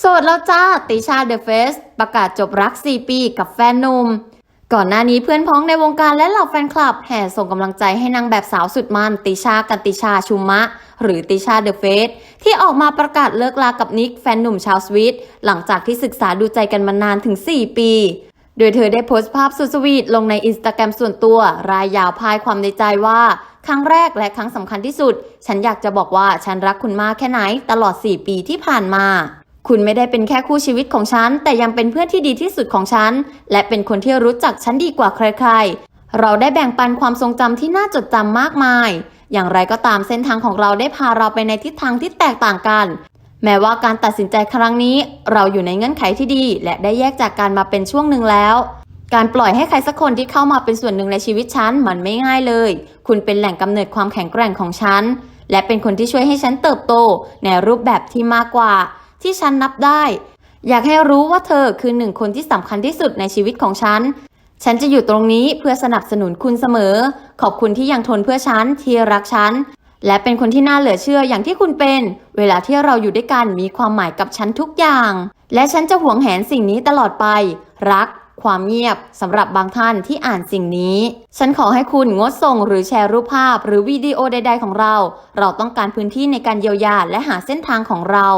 โสดแล้วจ้าติชาเดอะเฟสประกาศจบรัก 4 ปีกับแฟนหนุ่ม ก่อนหน้านี้เพื่อนพ้องในวงการและเหล่าแฟนคลับ แห่ส่งกำลังใจให้นางแบบสาวสุดมัน ติชากันติชาชุมมะ หรือติชาเดอะเฟสที่ออกมาประกาศเลิกลากับนิกแฟนหนุ่มชาวสวิตหลังจากที่ศึกษาดูใจกันมานานถึง 4 ปี โดยเธอได้โพสต์ภาพสุดสวีทลงในอินสตาแกรมส่วนตัว รายยาวพายความในใจว่าครั้งแรกและครั้งสำคัญที่สุด ฉันอยากจะบอกว่าฉันรักคุณมากแค่ไหนตลอด 4 ปีที่ผ่านมา คุณไม่ได้เป็นแค่คู่ชีวิตของฉัน แต่ยังเป็นเพื่อนที่ดีที่สุดของฉัน และเป็นคนที่รู้จักฉันดีกว่าใครๆ เราได้แบ่งปันความทรงจำที่น่าจดจำมากมาย อย่างไรก็ตามเส้นทางของเราได้พาเราไปในทิศทางที่แตกต่างกัน แม้ว่าการตัดสินใจครั้งนี้ เราอยู่ในเงื่อนไขที่ดี และได้แยกจากกันมาเป็นช่วงหนึ่งแล้วการปล่อยให้ใครสักคนที่เข้ามาเป็นส่วนหนึ่งในชีวิตฉันมันไม่ง่ายเลย คุณเป็นแหล่งกำเนิดความแข็งแกร่งของฉัน และเป็นคนที่ช่วยให้ฉันเติบโตในรูปแบบที่มากกว่า ที่ฉันนับได้ อยากให้รู้ว่าเธอคือหนึ่งคนที่สำคัญที่สุดในชีวิตของฉัน ฉันจะอยู่ตรงนี้เพื่อสนับสนุนคุณเสมอ ขอบคุณที่ยังทนเพื่อฉันที่รักฉัน และเป็นคนที่น่าเหลือเชื่ออย่างที่คุณเป็น เวลาที่เราอยู่ด้วยกันมีความหมายกับฉันทุกอย่าง และฉันจะหวงแหนสิ่งนี้ตลอดไป รักความเงียบสำหรับบางท่านที่อ่านสิ่งนี้ ฉันขอให้คุณงดส่งหรือแชร์รูปภาพ หรือวิดีโอใด ๆ ของเรา เราต้องการพื้นที่ในการเยียวยาและหาเส้นทางของเรา